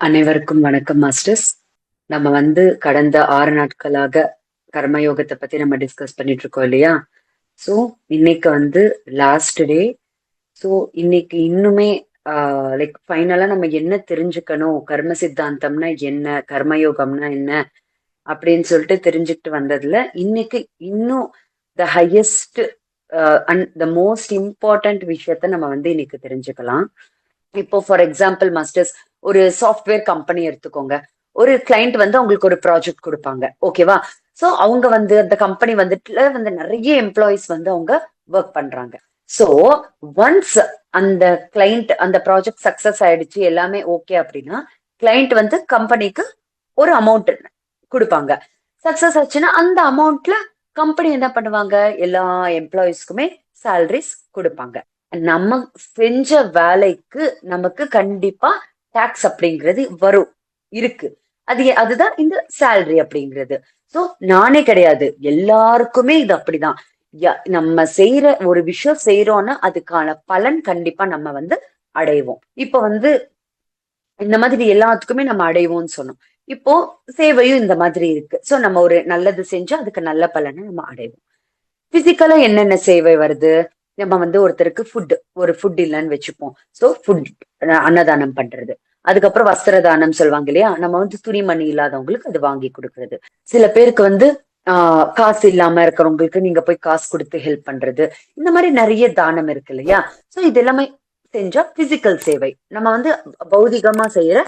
அனைவருக்கும் வணக்கம் மாஸ்டர்ஸ். நம்ம வந்து கடந்த ஆறு நாட்களாக கர்மயோகத்தை பத்தி நம்ம டிஸ்கஸ் பண்ணிட்டு இருக்கோம் இல்லையா? ஸோ இன்னைக்கு வந்து லாஸ்ட் டே ஸோ இன்னைக்கு இன்னுமே லைக் ஃபைனலா நம்ம என்ன தெரிஞ்சுக்கணும்? கர்ம சித்தாந்தம்னா என்ன? கர்மயோகம்னா என்ன? அப்படின்னு சொல்லிட்டு தெரிஞ்சுக்கிட்டு வந்ததுல இன்னைக்கு இன்னும் the highest and the most important விஷயத்த நம்ம வந்து இன்னைக்கு தெரிஞ்சுக்கலாம். இப்போ ஃபார் எக்ஸாம்பிள் மாஸ்டர்ஸ் ஒரு சாஃப்ட்வேர் கம்பெனி எடுத்துக்கோங்க. ஒரு கிளைண்ட் வந்து அவங்களுக்கு ஒரு ப்ராஜெக்ட் கொடுப்பாங்க. ஓகேவா சோ அவங்க வந்து அந்த கம்பெனி வந்துட்டுல வந்து நிறைய எம்ப்ளாயிஸ் வந்து அவங்க ஒர்க் பண்றாங்க. சோ ஒன்ஸ் அந்த கிளைண்ட் அந்த ப்ராஜெக்ட் சக்சஸ் ஆயிடுச்சு எல்லாமே ஓகே அப்படின்னா கிளைண்ட் வந்து கம்பெனிக்கு ஒரு அமௌண்ட் கொடுப்பாங்க. சக்சஸ் ஆச்சுன்னா அந்த அமௌண்ட்ல கம்பெனி என்ன பண்ணுவாங்க? எல்லா எம்ப்ளாயிஸ்க்குமே சேலரிஸ் கொடுப்பாங்க. நம்ம செஞ்ச வேலைக்கு நமக்கு கண்டிப்பா டாக்ஸ் அப்படிங்கிறது வரும். இருக்கு. அது அதுதான் இந்த சேலரி அப்படிங்கிறது. சோ நானே கிடையாது. எல்லாருக்குமே இது அப்படிதான். நம்ம செய்யற ஒரு விஷயம் செய்யறோம்னா அதுக்கான பலன் கண்டிப்பா நம்ம வந்து அடைவோம். இப்ப வந்து இந்த மாதிரி எல்லாத்துக்குமே நம்ம அடைவோம்னு சொன்னோம். இப்போ சேவையும் இந்த மாதிரி இருக்கு. சோ நம்ம ஒரு நல்லது செஞ்சு அதுக்கு நல்ல பலனை நம்ம அடைவோம். பிசிக்கலா என்னென்ன சேவை வருது? நம்ம வந்து ஒருத்தருக்கு ஃபுட் ஒரு ஃபுட் இல்லைன்னு வச்சுப்போம். ஸோ ஃபுட் அன்னதானம் பண்றது. அதுக்கப்புறம் வஸ்திர தானம் சொல்லுவாங்க இல்லையா? நம்ம வந்து துணிமணி இல்லாதவங்களுக்கு அது வாங்கி கொடுக்கறது. சில பேருக்கு வந்து ஆஹ் காசு இல்லாம இருக்கிறவங்களுக்கு நீங்க போய் காசு கொடுத்து ஹெல்ப் பண்றது. இந்த மாதிரி நிறைய தானம் இருக்கு இல்லையா? ஸோ இது எல்லாமே செஞ்சா பிசிக்கல் சேவை. நம்ம வந்து பௌதிகமா செய்யற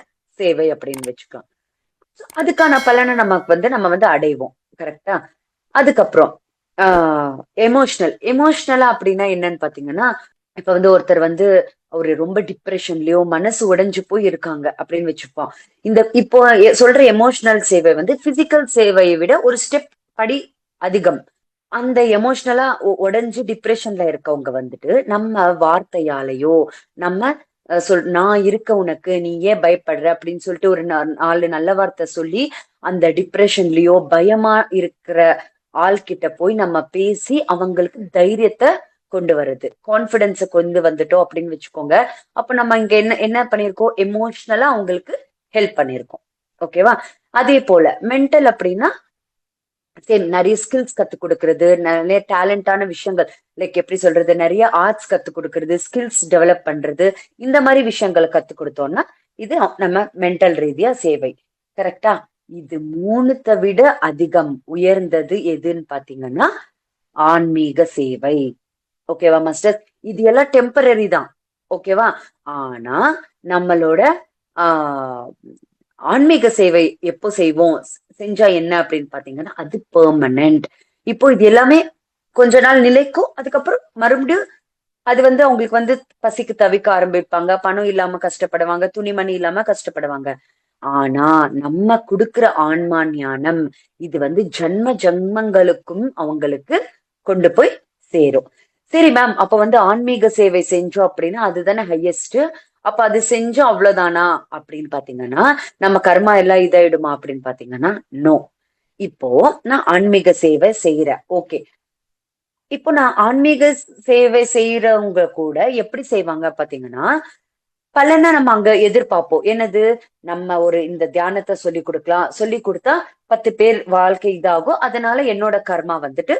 சேவை அப்படின்னு வச்சுக்கலாம். அதுக்கான பலனை நமக்கு வந்து நம்ம வந்து அடைவோம். கரெக்டா அதுக்கப்புறம் ஆஹ் எமோஷனல் எமோஷனலா அப்படின்னா என்னன்னு பாத்தீங்கன்னா இப்ப வந்து ஒருத்தர் வந்து ஒரு ரொம்ப டிப்ரெஷன்லயோ மனசு உடைஞ்சு போய் இருக்காங்க அப்படின்னு வச்சுப்போம். இந்த இப்போ சொல்ற எமோஷனல் சேவை வந்து பிசிக்கல் சேவையை விட ஒரு ஸ்டெப் படி அதிகம். அந்த எமோஷனலா உடைஞ்சு டிப்ரெஷன்ல இருக்கவங்க வந்துட்டு நம்ம வார்த்தையாலேயோ நம்ம சொல் நான் இருக்க உனக்கு நீ ஏன் பயப்படுற? அப்படின்னு சொல்லிட்டு ஒரு நாலு நல்ல வார்த்தை சொல்லி அந்த டிப்ரெஷன்லயோ பயமா இருக்கிற ஆள்கிட்ட போய் நம்ம பேசி அவங்களுக்கு தைரியத்தை கொண்டு வருது கான்பிடன்ஸை கொண்டு வந்துட்டோம் அப்படின்னு வச்சுக்கோங்க. அப்ப நம்ம இங்க என்ன என்ன பண்ணிருக்கோம் எமோஷனலா அவங்களுக்கு ஹெல்ப் பண்ணிருக்கோம் ஓகேவா அதே போல மென்டல் அப்படின்னா சேம் நிறைய ஸ்கில்ஸ் கத்து கொடுக்கறது நிறைய டேலண்டான விஷயங்கள் லைக் எப்படி சொல்றது நிறைய ஆர்ட்ஸ் கத்து கொடுக்கறது ஸ்கில்ஸ் டெவலப் பண்றது இந்த மாதிரி விஷயங்களை கத்து கொடுத்தோம்னா இது நம்ம மென்டல் ரீதியா சேவை. கரெக்டா இது மூணுத்தை விட அதிகம் உயர்ந்தது எதுன்னு பாத்தீங்கன்னா ஆன்மீக சேவை. ஓகேவா மாஸ்டர் இது எல்லாம் டெம்பரரி தான். ஓகேவா ஆனா நம்மளோட ஆஹ் ஆன்மீக சேவை எப்போ செய்வோம்? செஞ்சா என்ன அப்படின்னு பாத்தீங்கன்னா அது பெர்மனன்ட் இப்போ இது எல்லாமே கொஞ்ச நாள் நிலைக்கும் அதுக்கப்புறம் மறுபடியும் அது வந்து அவங்களுக்கு வந்து பசிக்கு தவிக்க ஆரம்பிப்பாங்க. பணம் இல்லாம கஷ்டப்படுவாங்க துணிமணி இல்லாம கஷ்டப்படுவாங்க. ஆனா நம்ம கொடுக்கிற ஆன்மா ஞானம் இது வந்து ஜன்ம ஜன்மங்களுக்கும் அவங்களுக்கு கொண்டு போய் சேரும். சரி மேம் அப்ப வந்து ஆன்மீக சேவை செஞ்சோம் அப்படின்னா அதுதானே ஹையஸ்ட் அப்ப அது செஞ்சோம் அவ்வளவுதானா? அப்படின்னு பாத்தீங்கன்னா நம்ம கர்மா எல்லாம் இதாயிடுமா அப்படின்னு பாத்தீங்கன்னா நோ இப்போ நான் ஆன்மீக சேவை செய்யறேன் ஓகே இப்போ நான் ஆன்மீக சேவை செய்யறவங்க கூட எப்படி செய்வாங்க பாத்தீங்கன்னா பலனை நம்ம அங்க எதிர்பார்ப்போம். என்னது? நம்ம ஒரு இந்த தியானத்தை சொல்லி கொடுக்கலாம். சொல்லி கொடுத்தா பத்து பேர் வாழ்க்கை இதாகும். அதனால என்னோட கர்மா வந்துட்டு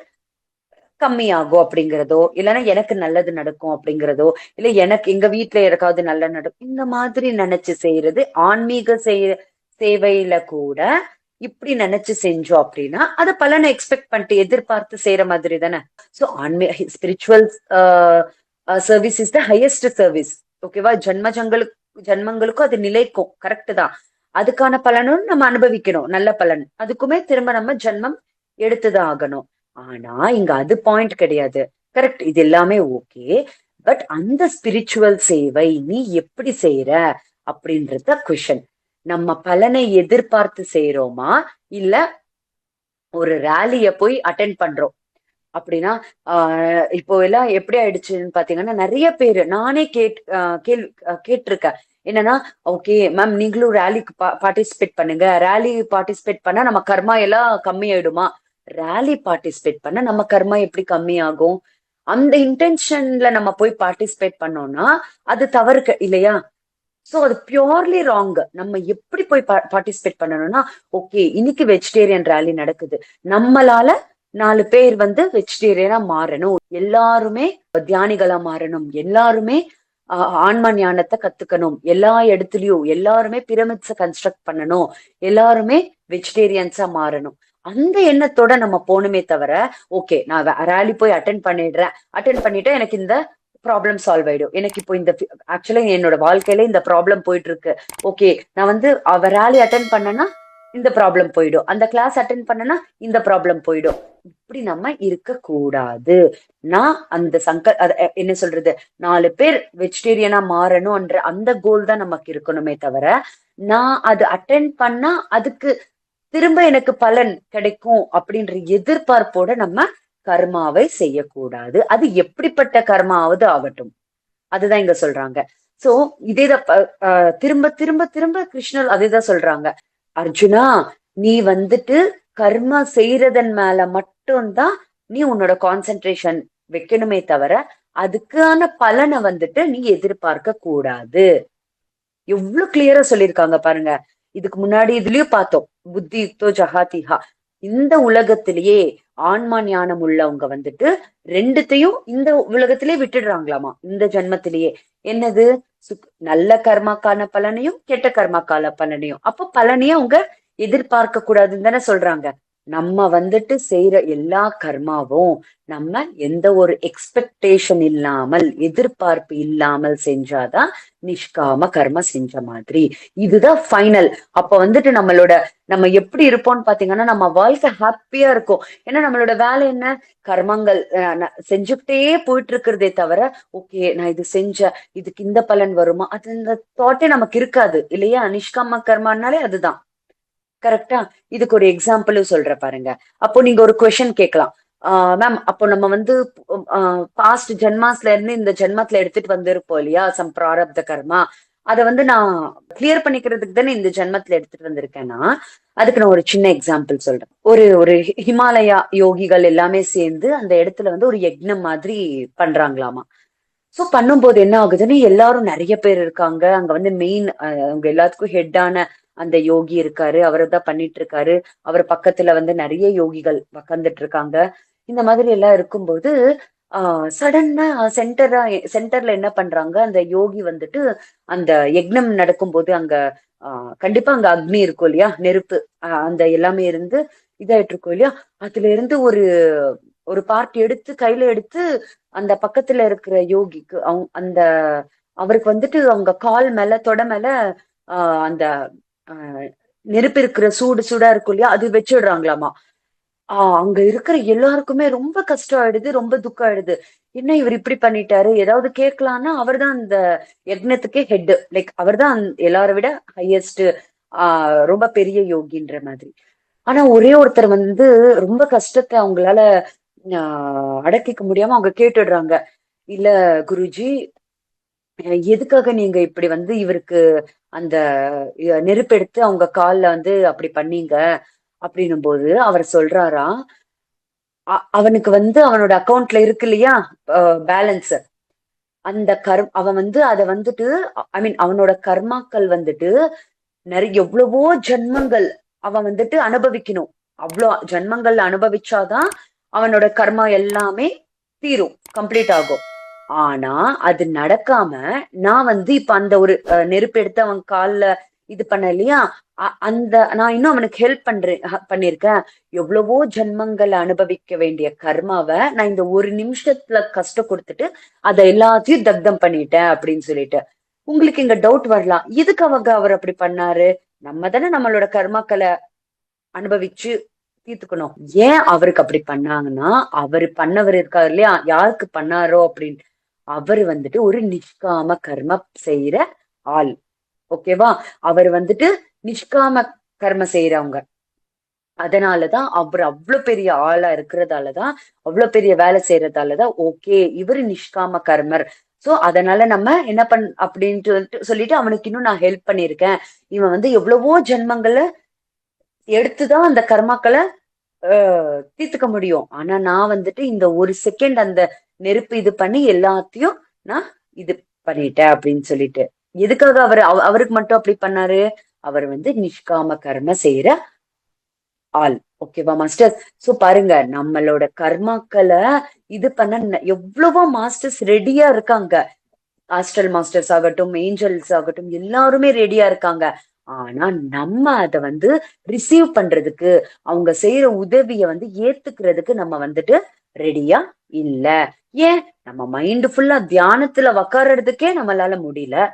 கம்மியாகும் அப்படிங்கிறதோ இல்லைன்னா எனக்கு நல்லது நடக்கும் அப்படிங்கிறதோ இல்ல எனக்கு எங்க வீட்டுல யாருக்காவது நல்ல நடக்கும் இந்த மாதிரி நினைச்சு செய்யறது ஆன்மீக செய் சேவையில கூட இப்படி நினைச்சு செஞ்சோம் அப்படின்னா அதை பலனை எக்ஸ்பெக்ட் பண்ணிட்டு எதிர்பார்த்து செய்யற மாதிரி தானே. சோ ஆன்மீக spiritual service is the highest service ஓகேவா ஜன்மஜங்களுக்கு ஜென்மங்களுக்கும் அது நிலைக்கும். கரெக்ட் தான். அதுக்கான பலனும் நம்ம அனுபவிக்கணும். நல்ல பலன். அதுக்குமே திரும்ப நம்ம ஜென்மம் எடுத்துதான் ஆகணும். ஆனா இங்க அது பாயிண்ட் கிடையாது. கரெக்ட் இது எல்லாமே ஓகே பட் அந்த ஸ்பிரிச்சுவல் சேவை நீ எப்படி செய்யற அப்படின்றத கொஷன் நம்ம பலனை எதிர்பார்த்து செய்யறோமா இல்ல ஒரு ரேலிய போய் அட்டென்ட் பண்றோம்? அப்படின்னா ஆஹ் இப்போ எல்லாம் எப்படி ஆயிடுச்சுன்னு பாத்தீங்கன்னா நிறைய பேரு நானே கேட் கேள்வி கேட்டிருக்கேன். என்னன்னா ஓகே மேம் நீங்களும் ரேலிக்கு பார்ட்டிசிபேட் பண்ணுங்க. ரேலி பார்ட்டிசிபேட் பண்ணா நம்ம கர்மா எல்லாம் கம்மி ஆயிடுமா ரேலி பார்ட்டிசிபேட் பண்ண நம்ம கர்மா எப்படி கம்மி ஆகும்? அந்த இன்டென்ஷன்ல நம்ம போய் பார்ட்டிசிபேட் பண்ணோம்னா அது தவறு இல்லையா? சோ அது பியோர்லி ராங் நம்ம எப்படி போய் பார்ட்டிசிபேட் பண்ணணும்னா ஓகே இன்னைக்கு வெஜிடேரியன் ரேலி நடக்குது. நம்மளால நாலு பேர் வந்து வெஜிடேரியனா மாறணும். எல்லாருமே தியானிகளா மாறணும். எல்லாருமே ஆன்ம ஞானத்தை கத்துக்கணும். எல்லா இடத்துலயும் எல்லாருமே பிரமிட்ஸ கன்ஸ்ட்ரக்ட் பண்ணணும். எல்லாருமே வெஜிடேரியன்ஸா மாறணும். அந்த எண்ணத்தோட நம்ம போகணுமே தவிர ஓகே நான் ரேலி போய் அட்டன் பண்ணிடுறேன். அட்டன் பண்ணிட்டு எனக்கு இந்த ப்ராப்ளம் சால்வ் ஆயிடும். எனக்கு இப்போ இந்த ஆக்சுவலா என்னோட வாழ்க்கையில இந்த ப்ராப்ளம் போயிட்டு இருக்கு ஓகே நான் வந்து அவ ரேலி அட்டன் பண்ணனா இந்த ப்ராப்ளம் போயிடும். அந்த கிளாஸ் அட்டன் பண்ணனா இந்த ப்ராப்ளம் போயிடும். இப்படி நம்ம இருக்க கூடாது நான் அந்த சங்க என்ன சொல்றது? நாலு பேர் வெஜிடேரியனா மாறணும்ன்ற அந்த கோல் தான் நமக்கு இருக்கணுமே தவிர நான் அது அட்டன் பண்ணா அதுக்கு திரும்ப எனக்கு பலன் கிடைக்கும் அப்படின்ற எதிர்பார்ப்போட நம்ம கர்மாவை செய்யக்கூடாது. அது எப்படிப்பட்ட கர்மாவது ஆகட்டும். அதுதான் இங்க சொல்றாங்க. சோ இதேதான் திரும்ப திரும்ப திரும்ப கிருஷ்ணர் அதேதான் சொல்றாங்க. அர்ஜுனா நீ வந்துட்டு கர்மா செய்யறதன் மேல மட்டும்தான் நீ உன்னோட கான்சென்ட்ரேஷன் வைக்கணுமே தவிர அதுக்கான பலனை வந்துட்டு நீ எதிர்பார்க்க கூடாது எவ்வளவு கிளியரா சொல்லியிருக்காங்க பாருங்க. இதுக்கு முன்னாடி இதுலயும் பார்த்தோம். புத்தி யுக்தோ ஜஹாதிஹா இந்த உலகத்திலேயே ஆன்மா ஞானம் உள்ளவங்க வந்துட்டு ரெண்டுத்தையும் இந்த உலகத்திலேயே விட்டுடுறாங்களாமா? இந்த ஜென்மத்திலேயே. என்னது? நல்ல கர்மாக்கான பலனையும் கெட்ட கர்மாக்கான பலனையும். அப்போ பலனையும் அவங்க எதிர்பார்க்க கூடாதுன்னு தானே சொல்றாங்க. நம்ம வந்துட்டு செய்யற எல்லா கர்மாவும் நம்ம எந்த ஒரு எக்ஸ்பெக்டேஷன் இல்லாமல் எதிர்பார்ப்பு இல்லாமல் செஞ்சாதான் நிஷ்காம கர்ம செஞ்ச மாதிரி. இதுதான் ஃபைனல் அப்ப வந்துட்டு நம்மளோட நம்ம எப்படி இருப்போம்னு பாத்தீங்கன்னா நம்ம வாழ்க்கை ஹாப்பியா இருக்கும். ஏன்னா நம்மளோட வேலை என்ன? கர்மங்கள் செஞ்சுக்கிட்டே போயிட்டு இருக்கிறதே தவிர ஓகே நான் இது செஞ்ச இதுக்கு இந்த பலன் வருமா? அது இந்த தாட்டே நமக்கு இருக்காது. இல்லையா? நிஷ்காம கர்மானாலே அதுதான். கரெக்டா இதுக்கு ஒரு எக்ஸாம்பிளும் சொல்ற பாருங்க. அப்போ நீங்க ஒரு கொஷின் கேட்கலாம். மேம் அப்போ நம்ம வந்து பாஸ்ட் ஜென்மாஸ்ல இருந்து இந்த ஜென்மத்துல எடுத்துட்டு வந்திருப்போம் இல்லையா? சம் பிராரப்த கர்மா அதை வந்து நான் கிளியர் பண்ணிக்கிறதுக்கு தானே இந்த ஜென்மத்துல எடுத்துட்டு வந்திருக்கேன்னா அதுக்கு நான் ஒரு சின்ன எக்ஸாம்பிள் சொல்றேன். ஒரு ஒரு ஹிமாலயா யோகிகள் எல்லாமே சேர்ந்து அந்த இடத்துல வந்து ஒரு யக்னம் மாதிரி பண்றாங்களாமா. சோ பண்ணும்போது என்ன ஆகுதுன்னு எல்லாரும் நிறைய பேர் இருக்காங்க. அங்க வந்து மெயின் அவங்க எல்லாத்துக்கும் ஹெட்டான அந்த யோகி இருக்காரு அவரை தான் பண்ணிட்டு இருக்காரு அவர் பக்கத்துல வந்து நிறைய யோகிகள் உக்காந்துட்டு இருக்காங்க இந்த மாதிரி எல்லாம் இருக்கும்போது ஆஹ் சடன்னா சென்டரா சென்டர்ல என்ன பண்றாங்க? அந்த யோகி வந்துட்டு அந்த யக்னம் நடக்கும்போது அங்க ஆஹ் கண்டிப்பா அங்க அக்னி இருக்கும் இல்லையா? நெருப்பு அந்த எல்லாமே இருந்து இதாயிட்டு இருக்கும் இல்லையா? அதுல இருந்து ஒரு ஒரு பார்ட் எடுத்து கையில எடுத்து அந்த பக்கத்துல இருக்கிற யோகிக்கு அவங்க அந்த அவருக்கு வந்துட்டு அவங்க கால் மேல தொட மேல ஆஹ் அந்த நெருப்பு இருக்கிற சூடு சூடா இருக்கும் இல்லையா? அது வச்சிடுறாங்களாமா? ஆஹ் அங்க இருக்கிற எல்லாருக்குமே ரொம்ப கஷ்டம் ஆயிடுது ரொம்ப துக்கம் ஆயிடுது என்ன இவர் இப்படி பண்ணிட்டாரு? ஏதாவது கேட்கலான்னா அவர் தான் அந்த யக்னத்துக்கே ஹெட் லைக் அவர் தான் எல்லாரை விட ஹையஸ்ட் ஆஹ் ரொம்ப பெரிய யோகின்ற மாதிரி. ஆனா ஒரே ஒருத்தர் வந்து ரொம்ப கஷ்டத்தை அவங்களால ஆஹ் அடக்கிக்க முடியாம அவங்க கேட்டுடுறாங்க. இல்ல குருஜி எதுக்காக நீங்க இப்படி வந்து இவருக்கு அந்த நெருப்பெடுத்து அவங்க கால்ல வந்து அப்படி பண்ணீங்க? அப்படின்னும் போது அவர் சொல்றாரா அவனுக்கு வந்து அவனோட அக்கௌண்ட்ல இருக்கு இல்லையா பேலன்ஸ். அந்த கர் அவன் வந்து அதை வந்துட்டு ஐ மீன் அவனோட கர்மாக்கள் வந்துட்டு நிறைய எவ்வளவோ ஜென்மங்கள் அவன் வந்துட்டு அனுபவிக்கணும். அவ்வளோ ஜென்மங்கள் அனுபவிச்சாதான் அவனோட கர்மா எல்லாமே தீரும் கம்ப்ளீட் ஆகும். ஆனா அது நடக்காம நான் வந்து இப்ப அந்த ஒரு நெருப்பு எடுத்து அவன் கால்ல இது பண்ண இல்லையா? அந்த நான் இன்னும் அவனுக்கு ஹெல்ப் பண்றேன் பண்ணிருக்கேன். எவ்வளவோ ஜென்மங்களை அனுபவிக்க வேண்டிய கர்மாவை நான் இந்த ஒரு நிமிஷத்துல கஷ்டம் கொடுத்துட்டு அதை எல்லாத்தையும் தக்தம் பண்ணிட்டேன் அப்படின்னு சொல்லிட்டு. உங்களுக்கு இங்க டவுட் வரலாம். எதுக்கு அவங்க அவர் அப்படி பண்ணாரு? நம்ம தானே நம்மளோட கர்மாக்களை அனுபவிச்சு தீர்த்துக்கணும். ஏன் அவருக்கு அப்படி பண்ணாங்கன்னா அவரு பண்ணவர் இருக்காரு இல்லையா? யாருக்கு பண்ணாரோ அப்படின்னு. அவர் வந்துட்டு ஒரு நிஷ்காம கர்ம செய்யற ஆள். ஓகேவா அவர் வந்துட்டு நிஷ்காம கர்ம செய்யறவங்க அதனாலதான் அவர் அவ்வளவு பெரிய ஆளா இருக்கிறதாலதான் அவ்வளவு பெரிய வேலை செய்யறதாலதான் ஓகே இவரு நிஷ்காம கர்மர். சோ அதனால நம்ம என்ன பண் அப்படின்ட்டு சொல்லிட்டு அவனுக்கு இன்னும் நான் ஹெல்ப் பண்ணிருக்கேன் இவன் வந்து எவ்வளவோ ஜென்மங்களை எடுத்துதான் அந்த கர்மாக்களை தீர்த்துக்க முடியும். ஆனா நான் வந்துட்டு இந்த ஒரு செகண்ட் அந்த நெருப்பு இது பண்ணி எல்லாத்தையும் நான் இது பண்ணிட்டேன் அப்படின்னு சொல்லிட்டு. எதுக்காக அவர் அவருக்கு மட்டும் அப்படி பண்ணாரு? அவர் வந்து நிஷ்காம கர்ம செய்யற ஆள். ஓகேவா மாஸ்டர் சோ பாருங்க நம்மளோட கர்மாக்களை இது பண்ண எவ்வளவோ மாஸ்டர்ஸ் ரெடியா இருக்காங்க. ஆஸ்ட்ரல் மாஸ்டர்ஸ் ஆகட்டும் ஏஞ்சல்ஸ் ஆகட்டும் எல்லாருமே ரெடியா இருக்காங்க. ஆனா நம்ம அத வந்து ரிசீவ் பண்றதுக்கு அவங்க செய்யற உதவிய வந்து ஏத்துக்கிறதுக்கு நம்ம வந்துட்டு ரெடியா? இல்ல. ஏன்? நம்ம மைண்ட் ஃபுல்லா தியானத்துல உக்காரறதுக்கே நம்மளால முடியல.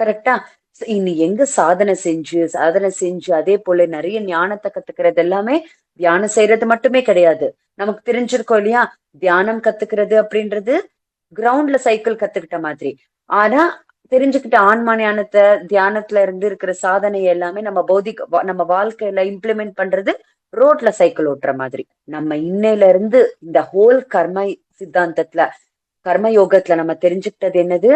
கரெக்டா இனி எங்க சாதனை செஞ்சு சாதனை செஞ்சு அதே போல நிறைய ஞானத்தை கத்துக்கிறது எல்லாமே தியானம் செய்யறது மட்டுமே கிடையாது. நமக்கு தெரிஞ்சிருக்கோம் இல்லையா? தியானம் கத்துக்கிறது அப்படின்றது கிரவுண்ட்ல சைக்கிள் கத்துக்கிட்ட மாதிரி. ஆனா தெரிஞ்சுக்கிட்ட ஆன்மா ஞானத்தை தியானத்துல இருந்து இருக்கிற சாதனை எல்லாமே நம்ம பௌதிக வா- நம்ம வாழ்க்கையில இம்ப்ளிமெண்ட் பண்றது ரோட்ல சைக்கிள் ஓட்டுற மாதிரி. நம்ம இன்னையில இருந்து இந்த ஹோல் கர்ம சித்தாந்தத்துல கர்ம யோகத்துல நம்ம தெரிஞ்சுக்கிட்டது என்னது?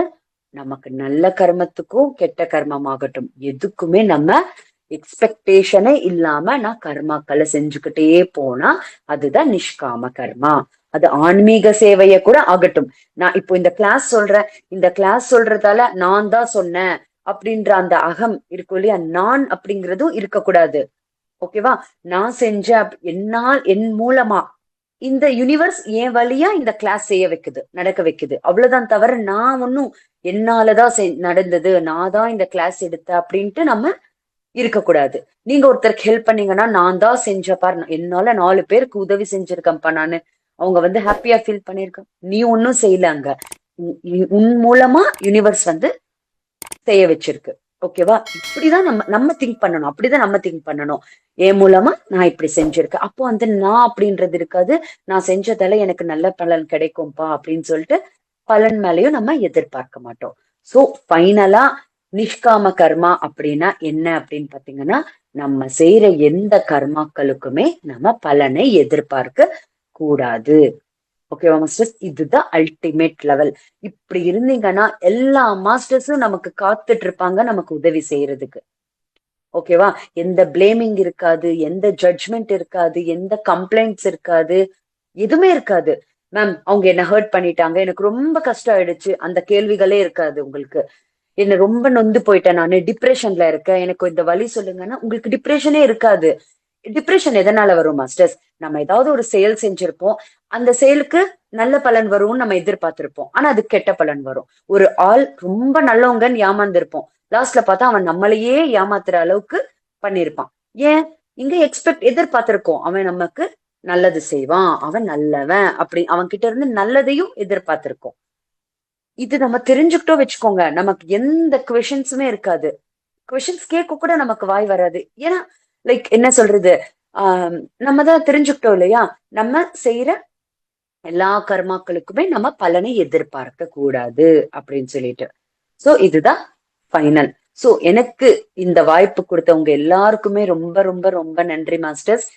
நமக்கு நல்ல கர்மத்துக்கும் கெட்ட கர்மமாகட்டும். எதுக்குமே நம்ம எக்ஸ்பெக்டேஷனே இல்லாம நான் கர்மாக்களை செஞ்சுக்கிட்டே போனா அதுதான் நிஷ்காம கர்மா. அது ஆன்மீக சேவைய கூட ஆகட்டும். நான் இப்போ இந்த கிளாஸ் சொல்றேன். இந்த கிளாஸ் சொல்றதால நான் தான் சொன்னேன் அப்படின்ற அந்த அகம் இருக்கும் இல்லையா? நான் அப்படிங்கறதும் இருக்கக்கூடாது. ஓகேவா நான் செஞ்ச என்னால் என் மூலமா இந்த யூனிவர்ஸ் என் வழியா இந்த கிளாஸ் செய்ய வைக்குது நடக்க வைக்குது. அவ்வளவுதான் தவிர நான் ஒன்னும் என்னாலதான் நடந்தது நான் தான் இந்த கிளாஸ் எடுத்தேன் அப்படின்ட்டு நம்ம இருக்கக்கூடாது. நீங்க ஒருத்தருக்கு ஹெல்ப் பண்ணீங்கன்னா நான் தான் செஞ்ச பாரு என்னால நாலு பேருக்கு உதவி செஞ்சிருக்கேன்ப்பா நானு. அவங்க வந்து ஹாப்பியா ஃபீல் பண்ணிருக்கேன் நீ ஒன்னும் செய்யல அங்க. உன் உன் மூலமா யூனிவர்ஸ் வந்து செய்ய வச்சிருக்கு. ஓகேவா? இப்படிதான் நம்ம நம்ம திங்க் பண்ணணும். அப்படிதான் நம்ம திங்க் பண்ணணும். என் மூலமா நான் இப்படி செஞ்சிருக்கேன். அப்போ வந்து நான் அப்படின்றது இருக்காது. நான் செஞ்சதால எனக்கு நல்ல பலன் கிடைக்கும்பா அப்படின்னு சொல்லிட்டு பலன் மேலயும் நம்ம எதிர்பார்க்க மாட்டோம். சோ ஃபைனலா நிஷ்காம கர்மா அப்படின்னா என்ன அப்படின்னு பாத்தீங்கன்னா நம்ம செய்யற எந்த கர்மாக்களுக்குமே நம்ம பலனை எதிர்பார்க்க கூடாது. ஓகேவா மாஸ்டர்ஸ் இதுதான் அல்டிமேட் லெவல் இப்படி இருந்தீங்கன்னா எல்லா மாஸ்டர்ஸும் நமக்கு காத்துட்டு இருப்பாங்க நமக்கு உதவி செய்யறதுக்கு. ஓகேவா எந்த பிளேமிங் இருக்காது எந்த ஜட்ஜ்மெண்ட் இருக்காது எந்த கம்ப்ளைண்ட்ஸ் இருக்காது எதுவுமே இருக்காது. மேம் அவங்க என்ன ஹர்ட் பண்ணிட்டாங்க எனக்கு ரொம்ப கஷ்டம் ஆயிடுச்சு அந்த கேள்விகளே இருக்காது உங்களுக்கு. என்ன ரொம்ப நொந்து போயிட்டேன் நானு டிப்ரெஷன்ல இருக்கேன் எனக்கு இந்த வழி சொல்லுங்கன்னா உங்களுக்கு டிப்ரெஷனே இருக்காது. டிப்ரெஷன் எதனால வரும் மாஸ்டர்ஸ் நம்ம ஏதாவது ஒரு செயல் செஞ்சிருப்போம். அந்த செயலுக்கு நல்ல பலன் வரும்னு நம்ம எதிர்பார்த்திருப்போம். ஆனா அது கெட்ட பலன் வரும். ஒரு ஆள் ரொம்ப நல்லவங்கன்னு ஏமாந்துருப்போம். லாஸ்ட்ல பார்த்தா அவன் நம்மளையே ஏமாத்துற அளவுக்கு பண்ணிருப்பான். ஏன்? இங்க எக்ஸ்பெக்ட் எதிர்பார்த்திருக்கோம். அவன் நமக்கு நல்லது செய்வான். அவன் நல்லவன் அப்படி அவன் கிட்ட இருந்து நல்லதையும் எதிர்பார்த்திருக்கோம். இது நம்ம தெரிஞ்சுக்கிட்டோம் வச்சுக்கோங்க. நமக்கு எந்த கொஷின்ஸுமே இருக்காது. கொஷின்ஸ் கேட்க கூட நமக்கு வாய் வராது. ஏன்னா லைக் என்ன சொல்றது? ஆஹ் நம்ம தான் தெரிஞ்சுக்கிட்டோம் இல்லையா? நம்ம செய்யற எல்லா கர்மாக்களுக்குமே நம்ம பலனை எதிர்பார்க்க கூடாது அப்படின்னு சொல்லிட்டு. சோ இதுதான் ஃபைனல் சோ எனக்கு இந்த வாய்ப்பு கொடுத்தவங்க எல்லாருக்குமே ரொம்ப ரொம்ப ரொம்ப நன்றி மாஸ்டர்ஸ்